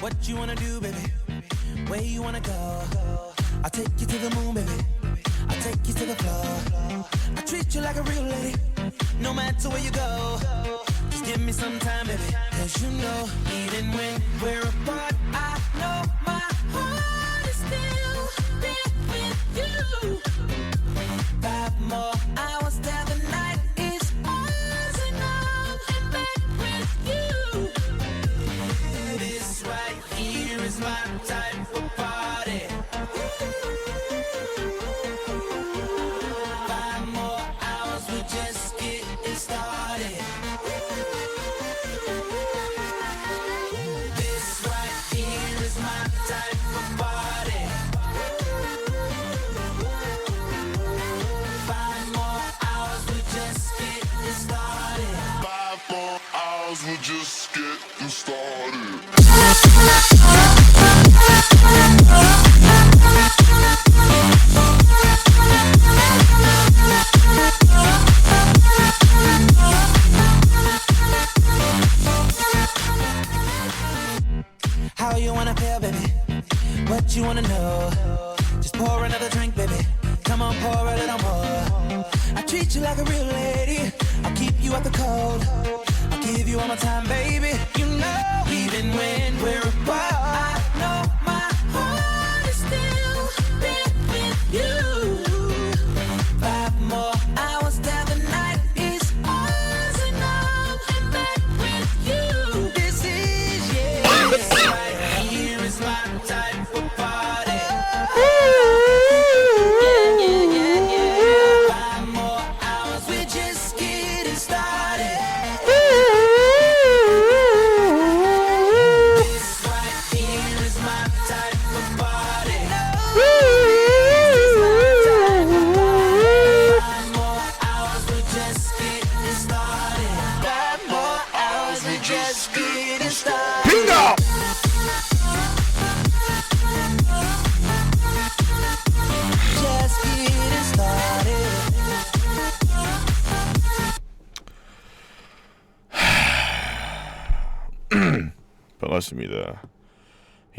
What you wanna do, baby? Where you wanna go? I'll take you to the moon, baby. I'll take you to the floor. I treat you like a real lady, no matter where you go. Just give me some time, baby. Cause you know, even when we're apart,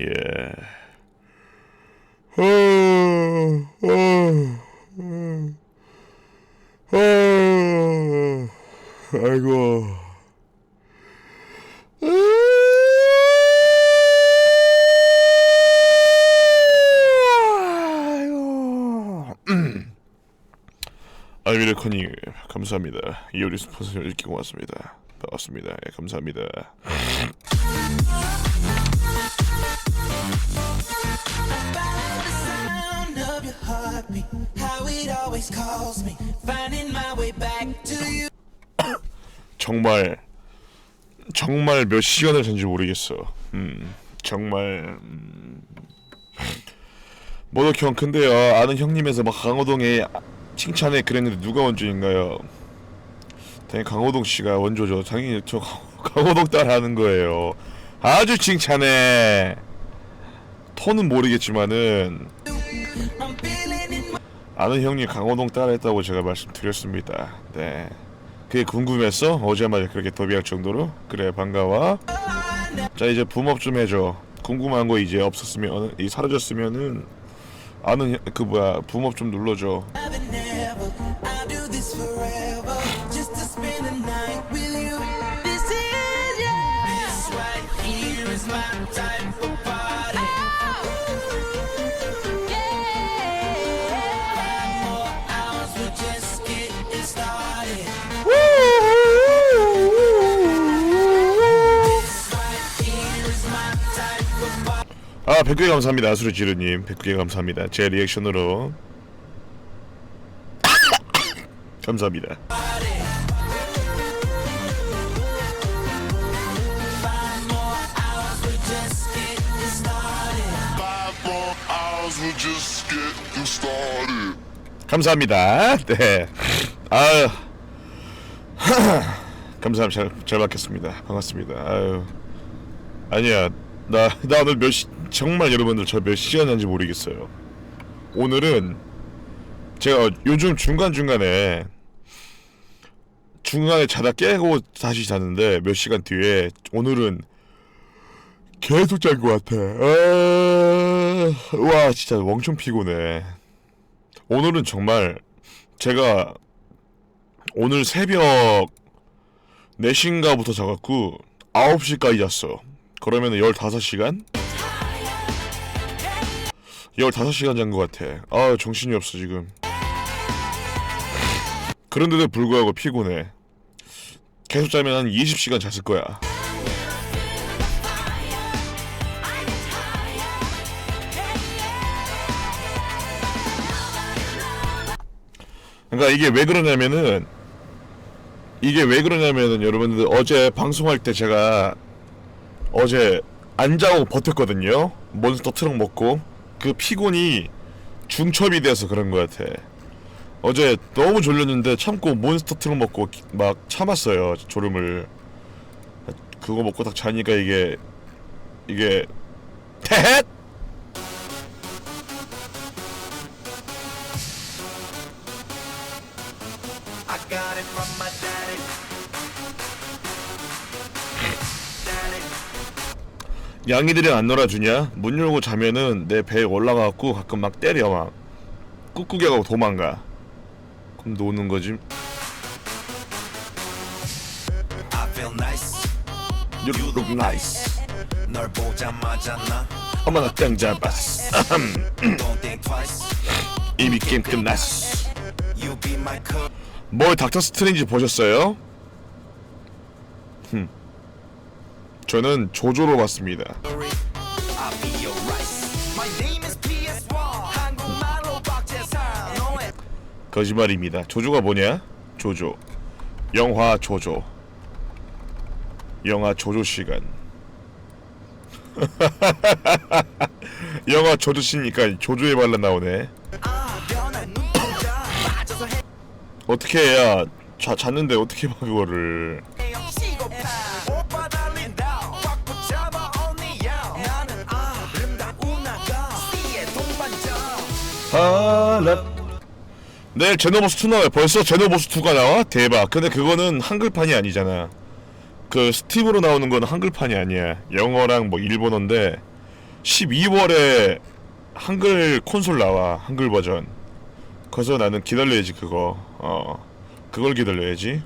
예. 어, 어, 어, 어, 아이고. 알미르코님 감사합니다. 이오리 스폰서를 읽기 고맙습니다. 반갑습니다. 예, 감사합니다. 정말 정말 몇 시간을 잔지 모르겠어. 음, 정말 음. 모덕 형 근데요 아는 형님에서 막 강호동의 칭찬에 그랬는데 누가 원조인가요? 당연히 강호동 씨가 원조죠. 당연히 저 강호동 따라하는 거예요. 아주 칭찬해. 톤은 모르겠지만은 아는 형님 강호동 따라했다고 제가 말씀드렸습니다. 네. 그게 궁금했어? 어제마저 그렇게 더비할 정도로? 그래 반가워. 자 이제 붐업 좀 해줘. 궁금한 거 이제 없었으면 이 사라졌으면은 아는 형- 그 뭐야 붐업 좀 눌러줘. 아 100개 감사합니다 아수르 지루님 100개 감사합니다 제 리액션으로 감사합니다. 감사합니다. 네. 아유. 감사합니다. 잘, 잘 받겠습니다. 반갑습니다. 아유. 아니야. 나, 나 오늘 몇 시, 정말 여러분들 저 몇 시간 잔지 모르겠어요. 오늘은 제가 요즘 중간중간에 중간에 자다 깨고 다시 자는데 몇 시간 뒤에 오늘은 계속 잔 것 같아. 아... 와 진짜 엄청 피곤해. 오늘은 정말 제가 오늘 새벽 4시인가부터 자갖고 9시까지 잤어. 그러면 15시간? 15시간 잔 것 같아. 아 정신이 없어 지금. 그런데도 불구하고 피곤해. 계속 자면 한 20시간 잤을 거야. 그러니까 이게 왜 그러냐면은 이게 왜 그러냐면은 여러분들 어제 방송할 때 제가 어제 안 자고 버텼거든요. 몬스터 트럭 먹고 그 피곤이 중첩이 돼서 그런 것 같아. 어제 너무 졸렸는데 참고 몬스터 트럭 먹고 기- 막 참았어요 졸음을. 그거 먹고 딱 자니까 이게 이게 테헷 양이들이 안 놀아주냐? 문 열고 자면은 내 배에 올라가갖고 가끔 막 때려 막 꾹꾹이 하고 도망가 그럼 노는 거지. You look nice 널 보자마자 나 어머나 땡 잡았어 don't think twice. 이미 게임 끝났어 You be my cook. 뭘 닥터 스트레인지 보셨어요? 저는 조조로 봤습니다 I'll be your rice. My name is PS1. 한국말로 박재상. 너의 거짓말입니다 조조가 뭐냐? 조조 영화 조조 영화 조조 시간 영화 조조 씨니까 조조의 발라 나오네 어떻게 해야 자, 잤는데 어떻게 봐 그거를 하나 내일 제노버스 2 나와요. 벌써 제노버스 2가 나와? 대박. 근데 그거는 한글판이 아니잖아. 그 스팀으로 나오는 건 한글판이 아니야. 영어랑 뭐 일본어인데 12월에 한글 콘솔 나와. 한글 버전. 그래서 나는 기다려야지 그거. 어 그걸 기다려야지.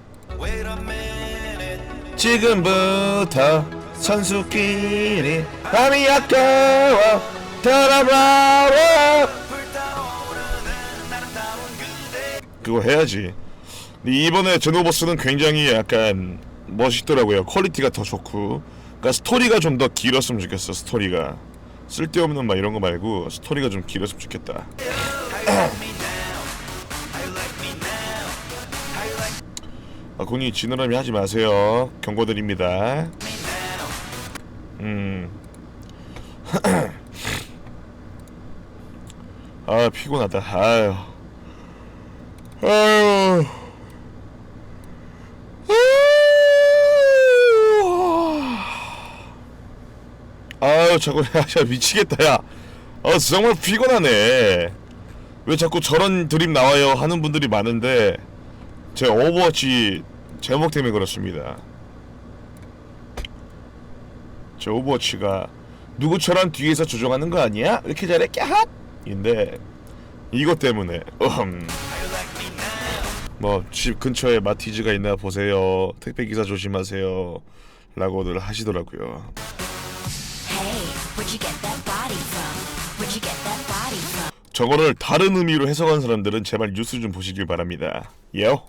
지금부터 선수끼리 밤이 아까워 돌아봐 그거 해야지. 근데 이번에 제노버스는 굉장히 약간 멋있더라고요. 퀄리티가 더 좋고. 그러니까 스토리가 좀 더 길었으면 좋겠어. 스토리가 쓸데없는 막 이런 거 말고 스토리가 좀 길었으면 좋겠다. 아, 군이 지느러미 하지 마세요. 경고드립니다. 음. 아 피곤하다. 아유. 아유. 아유 자꾸 야, 야 미치겠다 야. 아 정말 피곤하네. 왜 자꾸 저런 드립 나와요 하는 분들이 많은데 제 오버워치 제목 때문에 그렇습니다. 제 오버워치가 누구처럼 뒤에서 조종하는 거 아니야? 이렇게 잘해 깍! 인데 이것 때문에 음. 뭐 집 근처에 마티즈가 있나 보세요. 택배 기사 조심하세요. 라고들 하시더라고요. 저거를 다른 의미로 해석한 사람들은 제발 뉴스 좀 보시길 바랍니다. 예요?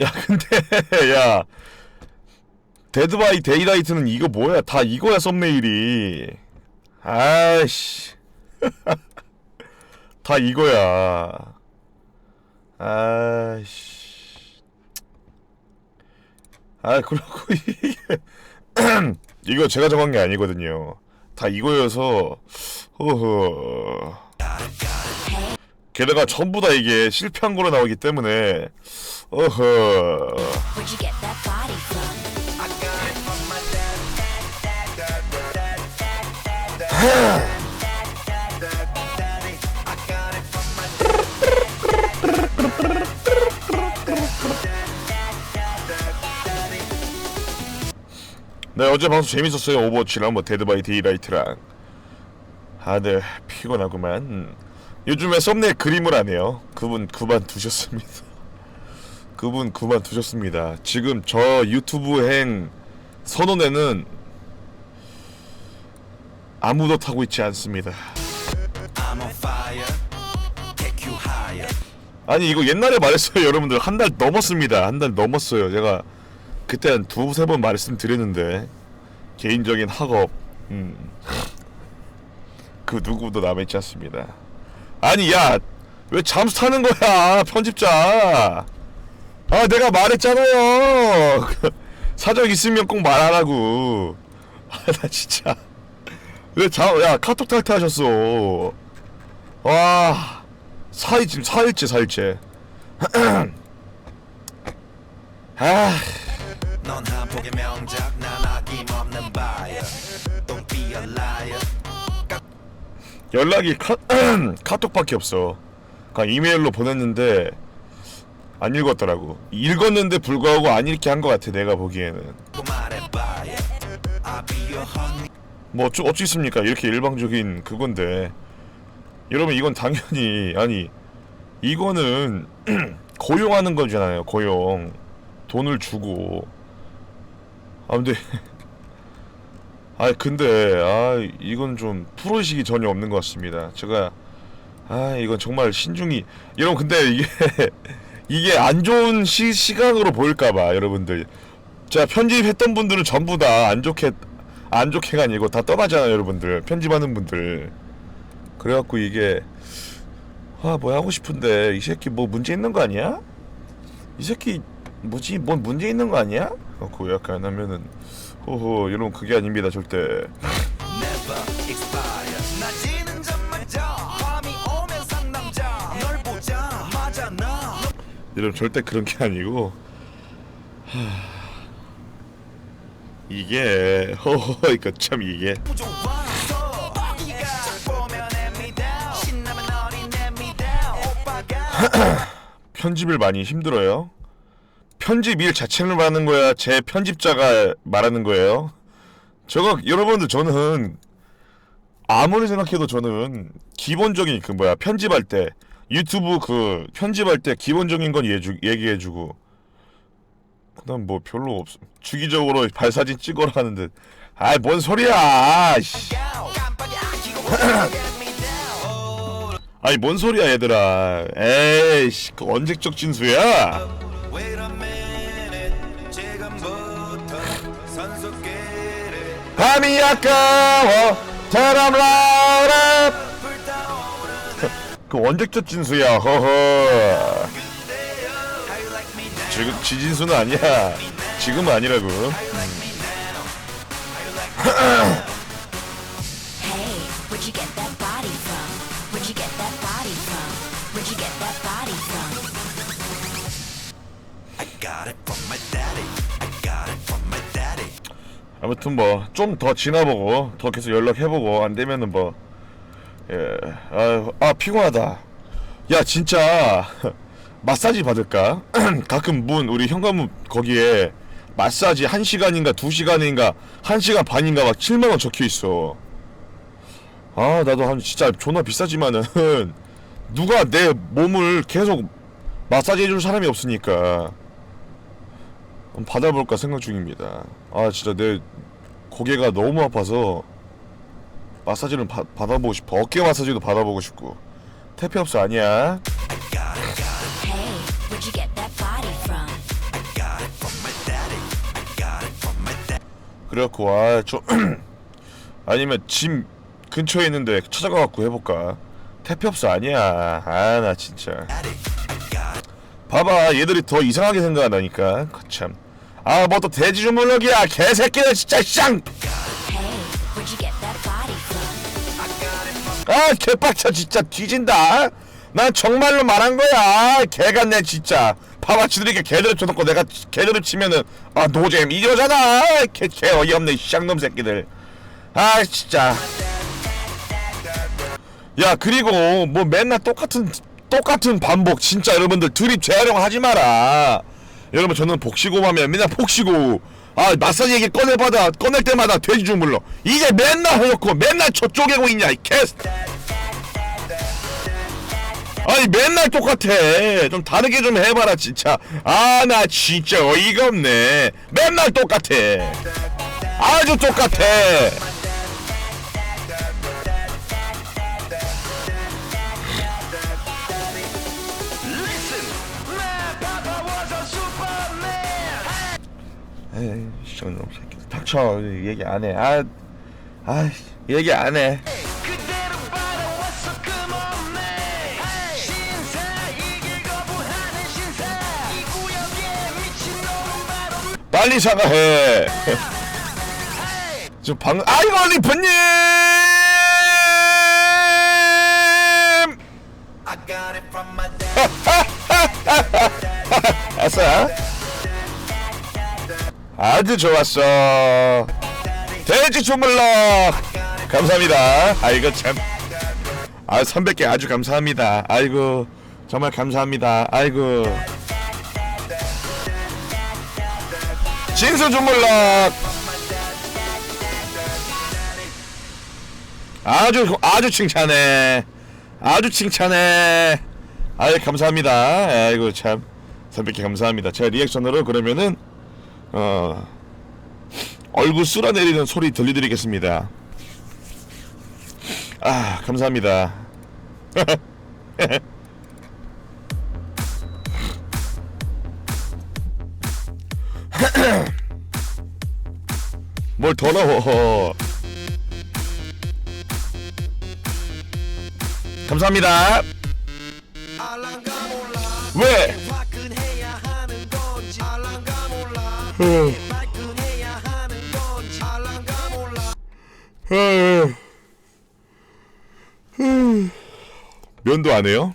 야 근데 야 데드 바이 데이라이트는 이거 뭐야? 다 이거야 썸네일이. 아이씨. 다 이거야. 아이씨. 아 그렇고 이게 이거 제가 정한 게 아니거든요. 다 이거여서 허허. 게다가 전부 다 이게 실패한 거로 나오기 때문에 어허. 네 어제 방송 재밌었어요. 오버워치랑 뭐 데드바이 데이라이트랑. 아들 네, 피곤하구만. 요즘에 썸네일 그림을 안 해요. 그분 그만 두셨습니다. 그분 그만두셨습니다. 지금 저 유튜브 행 선언에는 아무도 타고 있지 않습니다. 아니 이거 옛날에 말했어요 여러분들. 한 달 넘었습니다. 한 달 넘었어요. 제가 그때 한 두 세 번 말씀드렸는데 개인적인 학업 음. 그 누구도 남아있지 않습니다. 아니 야 왜 잠수 타는 거야 편집자 아 내가 말했잖아요. 사정 있으면 꼭 말하라고. 아 나 진짜. 왜 자 야 카톡 탈퇴하셨어. 와 사일 지금 사일째 사일째. 아. 넌 한폭의 명작, 난 아낌없는 buyer. Don't be a liar. 연락이 카, 카톡밖에 없어. 그냥 이메일로 보냈는데 안 읽었더라고. 읽었는데 불구하고 안 읽게 한 것 같아 내가 보기에는. 뭐 어쩌, 어찌 있습니까? 이렇게 일방적인 그건데. 여러분 이건 당연히 아니 이거는 고용하는 거잖아요 고용. 돈을 주고. 아 근데 아 근데 아 이건 좀 프로의식이 전혀 없는 것 같습니다. 제가 아 이건 정말 신중히. 여러분 근데 이게 이게 안 좋은 시, 시각으로 보일까봐 여러분들. 자 편집했던 분들은 전부 다 안 좋게 안 좋게가 아니고 다 떠나잖아요 여러분들. 편집하는 분들. 그래갖고 이게 아 뭐 하고 싶은데. 이 새끼 뭐 문제 있는 거 아니야? 이 새끼 뭐지? 뭔 문제 있는 거 아니야? 그거 약간 하면은 호호 여러분 그게 아닙니다 절대 여러분 절대 그런 게 아니고 하... 이게 허허 이거 참 이게 편집을 많이 힘들어요. 편집 일 자체를 말하는 거야, 제 편집자가 말하는 거예요. 저거 여러분들 저는 아무리 생각해도 저는 기본적인 그 뭐야 편집할 때 유튜브 그 편집할 때 기본적인 건 예주, 얘기해주고. 그다음 뭐 별로 없어. 주기적으로 발사진 찍어라 하는데 아이 뭔 소리야. 아니 뭔 소리야 얘들아. 에이씨 그 언제적 진수야? 밤이 아까워. 테람라라. 불타오르는 그 언제적 진수야 허허? 지금 지진수는 아니야 지금은 아니라고. 아무튼 뭐 좀 더 지나보고 더 계속 연락해보고 안 되면은 뭐 예, 아, 아 피곤하다. 야 진짜 마사지 받을까? 가끔 문 우리 현관문 거기에 마사지 1 시간인가 2 시간인가 1 시간 반인가 막 7만 원 적혀 있어. 아 나도 한 진짜 존나 비싸지만은 누가 내 몸을 계속 마사지 해줄 사람이 없으니까 받아볼까 생각 중입니다. 아 진짜 내 고개가 너무 아파서 마사지를 바, 받아보고 싶어. 어깨 마사지도 받아보고 싶고. 태페업스 아니야. 그래갖고 아좀 아니면 짐 근처에 있는데 찾아가갖고 해볼까. 태페업스 아니야. 아 나 진짜. 봐봐 얘들이 더 이상하게 생각한다니까. 그 참. 아 뭐 또 돼지 주물럭이야 개새끼들 진짜 쌍. 아 개빡쳐 진짜 뒤진다. 난 정말로 말한 거야. 개같네 진짜. 파마치들이게 개드립 쳐놓고 내가 개드립 치면은 아 노잼. 이러잖아 개, 개 어이없네 쌍놈 새끼들. 아 진짜. 야 그리고 뭐 맨날 똑같은 똑같은 반복. 진짜 여러분들 드립 재활용 하지 마라. 여러분 저는 복시고 하면 맨날 복시고 아 마사지 얘기 꺼내받아 꺼낼 때마다 돼지 주물러. 이제 맨날 해놓고 맨날 저 쪼개고 있냐 이 개스. 아니 맨날 똑같아. 좀 다르게 좀 해봐라 진짜. 아 나 진짜 어이가 없네. 맨날 똑같아. 아주 똑같아 에이 저놈 새끼 닥쳐 얘기 안해. 아, 아 얘기 안해. 빨리 사과해. 저 방금 아이고 리프님! 아싸 아주 좋았어. 돼지 주물러 감사합니다. 아이고 참아 300개 아주 감사합니다. 아이고 정말 감사합니다. 아이고. 진수 주물러 아주 아주 칭찬해. 아주 칭찬해. 아이 감사합니다. 아이고 참. 300개 감사합니다. 제 리액션으로 그러면은 어. 얼굴 쓸어내리는 소리 들려드리겠습니다. 아 감사합니다. 뭘 더러워 감사합니다. 왜 면도 안 해요?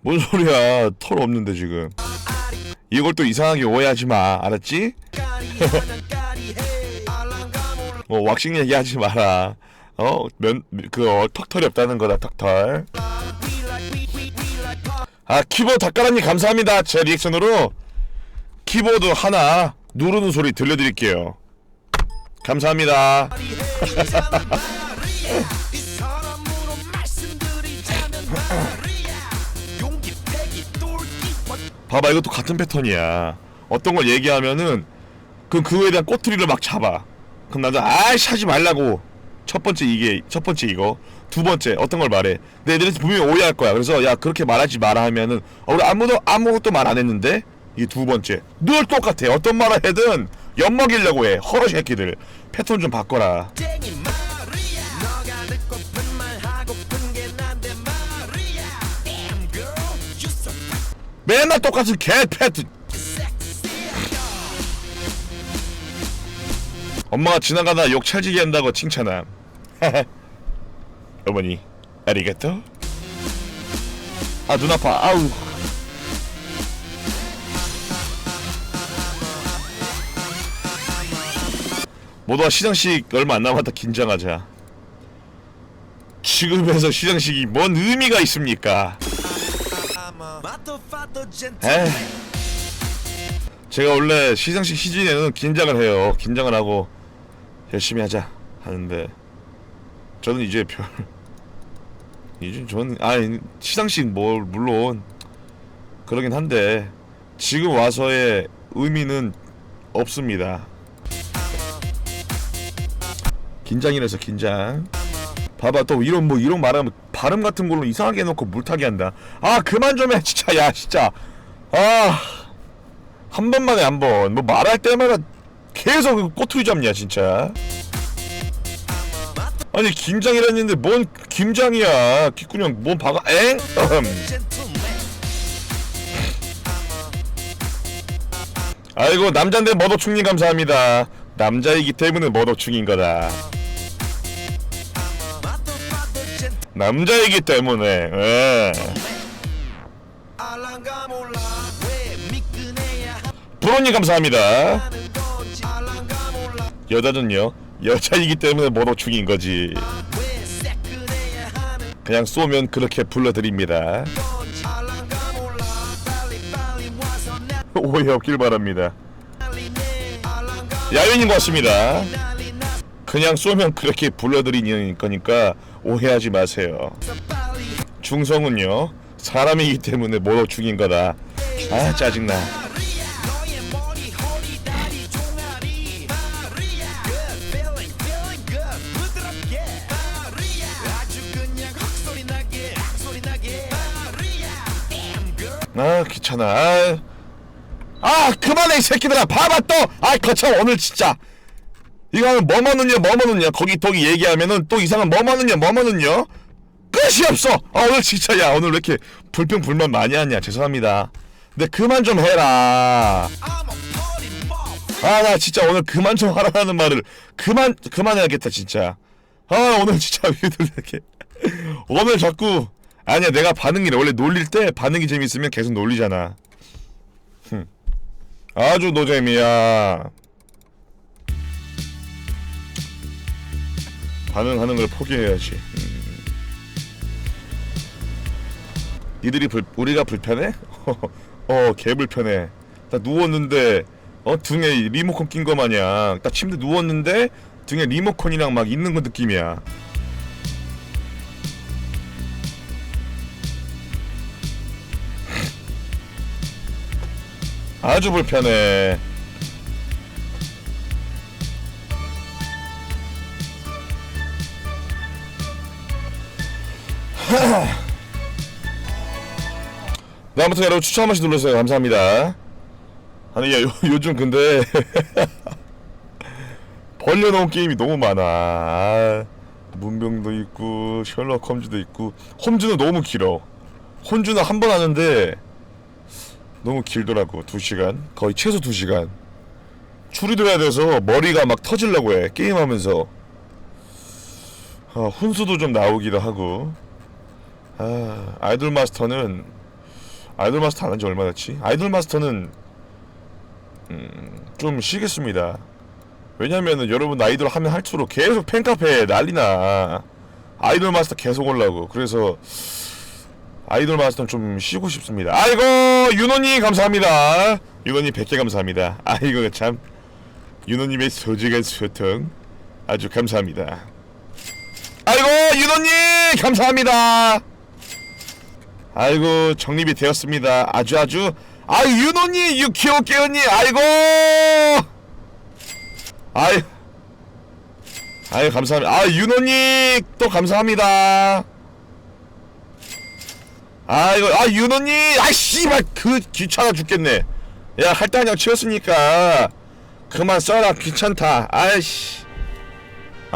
뭔 소리야. 털 없는데 지금. 이걸 또 이상하게 오해하지 마. 알았지? 어 왁싱 얘기하지 마라. 어면그 어, 턱털이 없다는 거다 턱털. 아 키보드 닭가라님 감사합니다. 제 리액션으로. 키보드 하나 누르는 소리 들려드릴게요. 감사합니다. 봐봐 이것도 같은 패턴이야. 어떤 걸 얘기하면은 그 그거에 대한 꼬투리를 막 잡아. 그럼 나도 아이씨 하지 말라고. 첫 번째 이게 첫 번째 이거. 두 번째 어떤 걸 말해. 근데 애들이 분명히 오해할 거야. 그래서 야 그렇게 말하지 마라 하면은 어, 우리 아무도 아무것도 말 안 했는데 이게 두 번째. 늘 똑같아. 어떤 말을 해든 엿먹이려고 해. 허러 새끼들. 패턴 좀 바꿔라. 맨날 똑같은 개 패턴. 엄마가 지나가다 욕 찰지게 한다고 칭찬함. 어머니 아리가또 아 눈 아파. 아우 모두가 시상식 얼마 안 남았다 긴장하자 지금에서 시상식이 뭔 의미가 있습니까 에이. 제가 원래 시상식 시즌에는 긴장을 해요. 긴장을 하고 열심히 하자 하는데 저는 이제 별 이제 저는 아 시상식 뭐 물론 그러긴 한데 지금 와서의 의미는 없습니다. 긴장이라서 긴장. 봐봐 또 이런 뭐 이런 말하면 발음 같은 걸로 이상하게 해놓고 물타기 한다. 아 그만 좀 해 진짜 야 진짜 아한 번만에 한 번 뭐 말할 때마다 계속 그 꼬투리 잡냐 진짜. 아니 김장이라 했는데 뭔 김장이야 기꾸녕 뭔 박아 엥? 아이고 남잔데 머더충님 감사합니다. 남자이기 때문에 머더충인 거다. 남자이기 때문에. 예. 브로님 감사합니다. 여자는요 여자이기 때문에 머더충인 거지. 그냥 쏘면 그렇게 불러드립니다. 오해 없길 바랍니다. 야윈인 것 같습니다. 그냥 쏘면 그렇게 불러드리는 거니까 오해하지 마세요. 중성은요 사람이기 때문에 뭐 죽인 거다. 아 짜증나. 아 귀찮아. 아, 아 그만해 이 새끼들아 봐봐 또 아 거참 오늘 진짜 이거 하면 뭐뭐는요 뭐뭐는요 거기 거기 얘기하면은 또 이상한 뭐뭐는요 뭐뭐는요 끝이 없어. 아 오늘 진짜 야 오늘 왜 이렇게 불평 불만 많이 하냐. 죄송합니다. 근데 그만 좀 해라. 아 나 진짜 오늘 그만 좀 하라는 말을 그만 그만해야겠다 진짜. 아 오늘 진짜 위들 이렇게. 오늘 자꾸 아니야 내가 반응이 원래 놀릴 때 반응이 재밌으면 계속 놀리잖아. 아주 노잼이야. 반응하는 걸 포기해야지. 음. 니들이 불, 우리가 불편해? 어, 개 불편해. 나 누웠는데 어 등에 리모컨 낀 거 마냥 딱 침대 누웠는데 등에 리모컨이랑 막 있는 거 느낌이야. 아주 불편해. 네, 아무튼 여러분 추천 한 번씩 눌러주세요. 감사합니다. 아니, 야, 요, 요즘 근데 벌려놓은 게임이 너무 많아. 아, 문병도 있고 셜록 홈즈도 있고 홈즈는 너무 길어. 홈즈는 한 번 하는데 너무 길더라고 두 시간 거의 최소 두 시간 추리들어야 돼서 머리가 막 터질라고 해 게임하면서 어, 훈수도 좀 나오기도 하고 아 아이돌 마스터는 아이돌 마스터 안 한 지 얼마 됐지 아이돌 마스터는 음, 좀 쉬겠습니다 왜냐면은 여러분 아이돌 하면 할수록 계속 팬카페에 난리나 아이돌 마스터 계속 올라고 그래서 아이돌 마스터는 좀 쉬고 싶습니다. 아이고 윤호님 감사합니다. 윤호님 100개 감사합니다. 아이고 참 윤호님의 소중한 소통 아주 감사합니다. 아이고 윤호님 감사합니다. 아이고 정립이 되었습니다. 아주 아주. 아 윤호님 유키오 깨언니. 아이고! 아이 아이 감사합니다. 아 윤호님 또 감사합니다. 아 이거 아 윤호님. 아 씨발 그 귀찮아 죽겠네. 야 할당량 치웠으니까 그만 써라. 귀찮다. 아이씨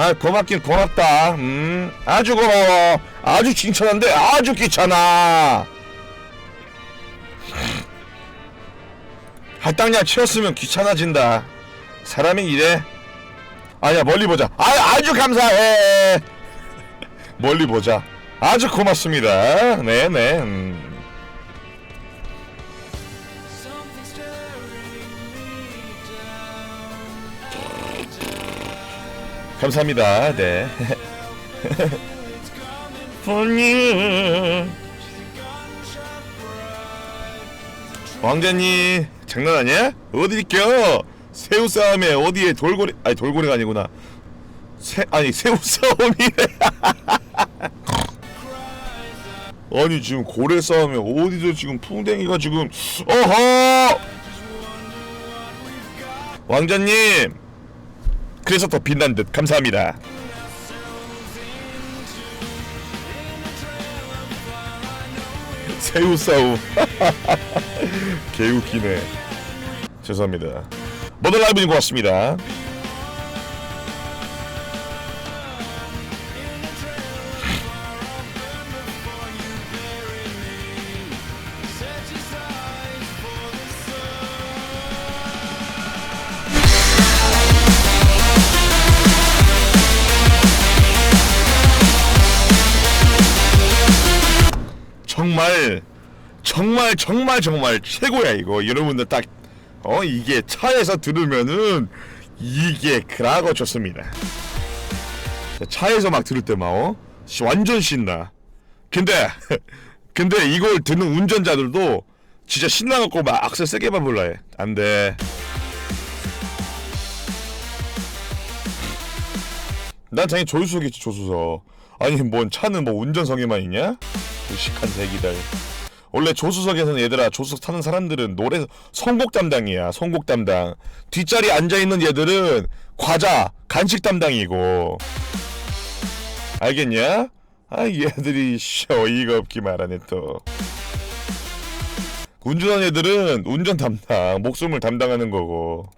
아 고맙긴 고맙다. 음 아주 고마워. 아주 칭찬한데 아주 귀찮아. 할당량 치웠으면 귀찮아진다. 사람이 이래? 아야 멀리 보자. 아 아주 감사해. 멀리 보자. 아주 고맙습니다. 네네. 음. 감사합니다. 네. 왕자님 장난 아니야? 어디 껴? 새우 싸움에 어디에 돌고래 아니 돌고래가 아니구나. 새 아니 새우 싸움이래. 아니 지금 고래 싸움에 어디서 지금 풍뎅이가 지금 어허 왕자님 그래서 더 빛난 듯. 감사합니다. 새우 싸움. 개웃기네. 죄송합니다. 모델 라이브인 것 같습니다 정말 정말 최고야 이거. 여러분들 딱 어 이게 차에서 들으면은 이게 그라고 좋습니다. 차에서 막 들을 때막 어? 씨, 완전 신나. 근데 근데 이걸 듣는 운전자들도 진짜 신나갖고 막 악셀 세게만 불러해 안돼. 난 당연히 조수석이지 조수석. 아니 뭔 차는 뭐 운전석에만 있냐? 무식한 새끼들 원래 조수석에서는 얘들아 조수석 타는 사람들은 노래 선곡 담당이야 선곡 담당. 뒷자리 앉아있는 얘들은 과자 간식 담당이고. 알겠냐? 아 얘들이 씨 어이가 없기 말하네 또. 운전하는 애들은 운전 담당 목숨을 담당하는 거고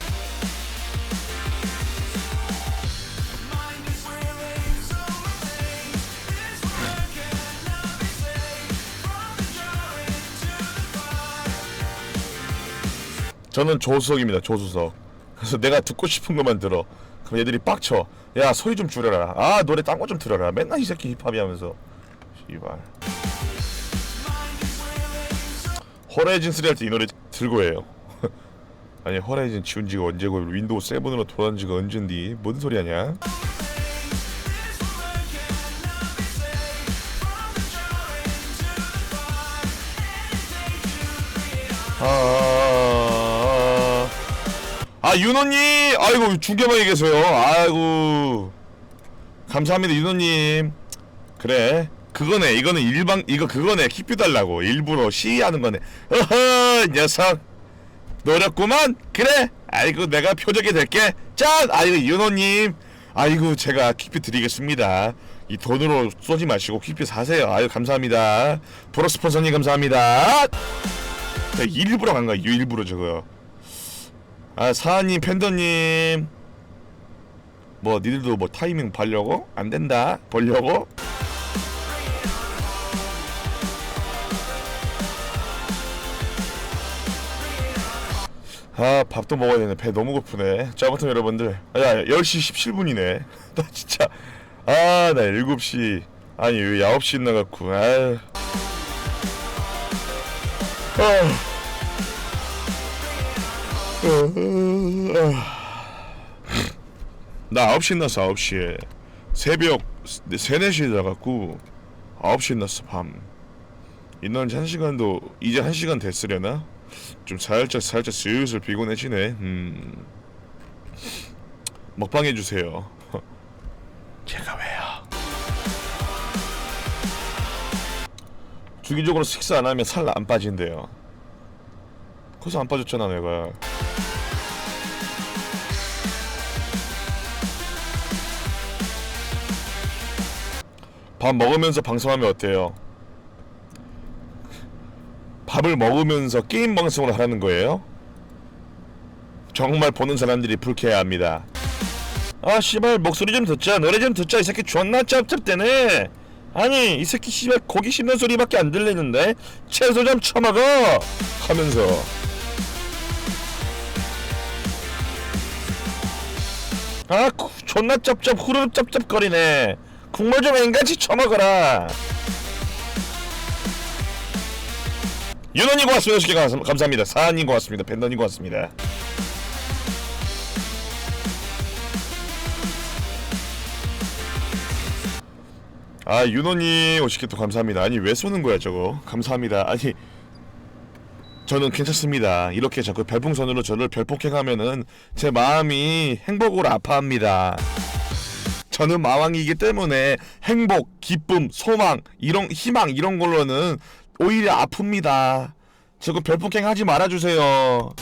저는 조수석입니다 조수석. 그래서 내가 듣고 싶은 것만 들어. 그럼 얘들이 빡쳐. 야 소리 좀 줄여라. 아 노래 딴 거좀 틀어라. 맨날 이 새끼 힙합이 하면서. 씨발. 호라이즌 3 할 때 이 노래 들고 해요. 아니 호라이즌 지운 지가 언제고 윈도우 7으로 돌아온 지가 언젠디. 뭔 소리 하냐 아 윤호님, 아이고 중계방에 계세요. 아이고 감사합니다 윤호님. 그래, 그거네. 이거는 일방 이거 그거네. 키뷰 달라고 일부러 시위하는 거네. 어허 녀석 노렸구만. 그래. 아이고 내가 표적이 될게. 짠. 아이고 윤호님. 아이고 제가 키뷰 드리겠습니다. 이 돈으로 쏘지 마시고 키뷰 사세요. 아유 감사합니다. 프로 스폰서님 감사합니다. 야, 일부러 간 거야 일부러 저거 아 사하님 팬더님. 뭐 니들도 뭐 타이밍 벌려고? 안 된다. 벌려고? 아 밥도 먹어야 되네. 배 너무 고프네. 자 아무튼 여러분들. 아, 야 10시 17분이네. 나 진짜. 아나 7시. 아니 왜 9시 나갔고 아유 아. 나 9시에 났어 9시에 새벽 3, 4시에 나갔고 9시에 났어 밤. 인원 1시간도 이제 1시간 됐으려나? 좀 살짝 살짝 슬슬 피곤해지네. 음. 먹방 해주세요. 제가 왜요? 주기적으로 식사 안 하면 살 안 빠진대요 그래서 안 빠졌잖아 내가. 밥 먹으면서 방송하면 어때요? 밥을 먹으면서 게임 방송을 하라는 거예요? 정말 보는 사람들이 불쾌해합니다. 아 씨발 목소리 좀 듣자. 노래 좀 듣자. 이 새끼 존나 짭짭대네. 아니 이 새끼 씨발 고기 씹는 소리밖에 안 들리는데? 채소 좀 처먹어! 하면서 아 구- 존나 짭짭 후루룩 짭짭거리네. 국물 좀 앵같이 처먹어라. 윤원님 고맙습니다. 쉽게 감- 감사합니다. 사한님 고맙습니다. 밴더님 고맙습니다. 아 윤호님 오시게 또 감사합니다. 아니 왜 쏘는 거야 저거? 감사합니다. 아니 저는 괜찮습니다. 이렇게 자꾸 별풍선으로 저를 별폭행하면은 제 마음이 행복으로 아파합니다. 저는 마왕이기 때문에 행복 기쁨 소망 이런 희망 이런 걸로는 오히려 아픕니다. 저거 별폭행 하지 말아주세요.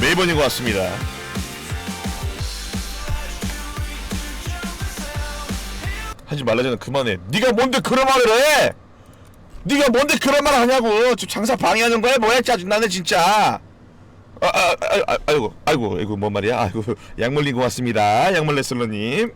메이번인 것 같습니다. 하지 말라잖아 그만해. 네가 뭔데 그런 말을 해? 네가 뭔데 그런 말 하냐고. 지금 장사 방해하는 거야 뭐야 짜증나네 진짜. 아, 아, 아, 아, 아이고, 아이고, 아이고, 뭔 말이야? 아이고, 약물린 것 같습니다. 약물 레슬러님.